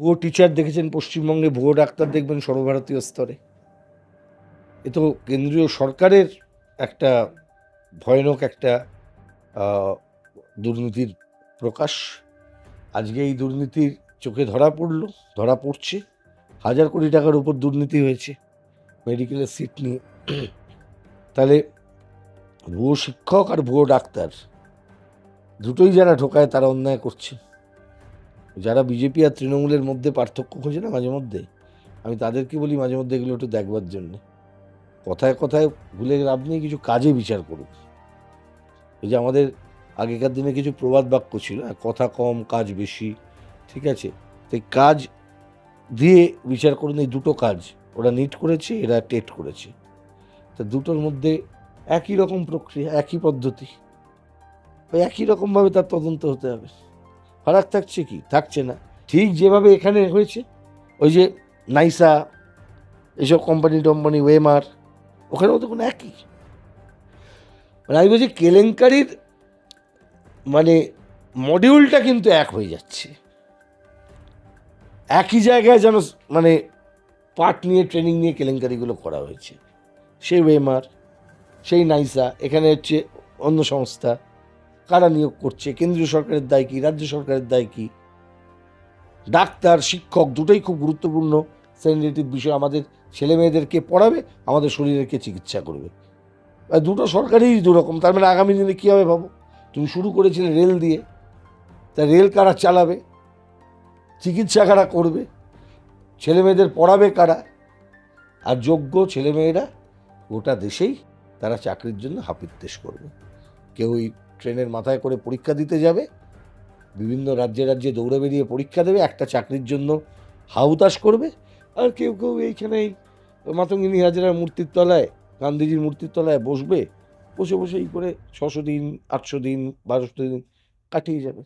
ভুয়ো টিচার দেখেছেন, পশ্চিমবঙ্গে ভুয়ো ডাক্তার দেখবেন সর্বভারতীয় স্তরে। এ তো কেন্দ্রীয় সরকারের একটা ভয়ানক একটা দুর্নীতির প্রকাশ। আজকে এই দুর্নীতির চোখে ধরা পড়ল, ধরা পড়ছে। হাজার কোটি টাকার উপর দুর্নীতি হয়েছে মেডিকেলের সিট নিয়ে। তাহলে ভুয়ো শিক্ষক আর ভুয়ো ডাক্তার, দুটোই যারা ঢোকায় তারা অন্যায় করছে। যারা বিজেপি আর তৃণমূলের মধ্যে পার্থক্য খোঁজে না মাঝে মধ্যে আমি তাদেরকে বলি মাঝে মধ্যে এগুলো একটু দেখবার জন্য। কথায় কথায় ভুলে লাভ নেই কিছু কাজে বিচার করুন এই যে আমাদের আগেকার দিনে কিছু প্রবাদ বাক্য ছিল হ্যাঁ, কথা কম কাজ বেশি ঠিক আছে? তো এই কাজ দিয়ে বিচার করুন এই দুটো কাজ ওরা নিট করেছে এরা টেট করেছে। তা দুটোর মধ্যে একই রকম প্রক্রিয়া একই পদ্ধতি একই রকমভাবে তার তদন্ত হতে হবে। ফারাক থাকছে কি? থাকছে না। ঠিক যেভাবে এখানে হয়েছে, ওই যে নাইসা, এসব কোম্পানি টম্পানি ওয়েমার ওখানেও তো কোনো একই। মানে আমি বলছি কেলেঙ্কারির মানে মডিউলটা কিন্তু এক হয়ে যাচ্ছে। একই জায়গায় যেন মানে পার্ট নিয়ে ট্রেনিং নিয়ে কেলেঙ্কারিগুলো করা হয়েছে। সেই ওয়েমার সেই নাইসা, এখানে হচ্ছে অন্য সংস্থা। কারা নিয়োগ করছে? কেন্দ্রীয় সরকারের দায় কি? রাজ্য সরকারের দায় কি? ডাক্তার, শিক্ষক দুটোই খুব গুরুত্বপূর্ণ সেন্সিটিভ বিষয়। আমাদের ছেলে মেয়েদেরকে পড়াবে, আমাদের শরীরেরকে চিকিৎসা করবে। দুটো সরকারই দুরকম। তার মানে আগামী দিনে কী হবে ভাবো? তুমি শুরু করেছিলে রেল দিয়ে। তা রেল কারা চালাবে? চিকিৎসা কারা করবে? ছেলে মেয়েদের পড়াবে কারা? আর যোগ্য ছেলেমেয়েরা গোটা দেশেই তারা চাকরির জন্য হাপিত্তেশ করবে। কেউ ওই ট্রেনের মাথায় করে পরীক্ষা দিতে যাবে। বিভিন্ন রাজ্যে রাজ্যে দৌড়ে বেরিয়ে পরীক্ষা দেবে, একটা চাকরির জন্য হাউতাস করবে। আর কেউ কেউ এইখানেই মাতঙ্গিনী হাজরার মূর্তির তলায় গান্ধীজির মূর্তির তলায় বসবে। বসে বসে এই করে ছশো দিন, আটশো দিন, বারোশো দিন কাটিয়ে যাবে।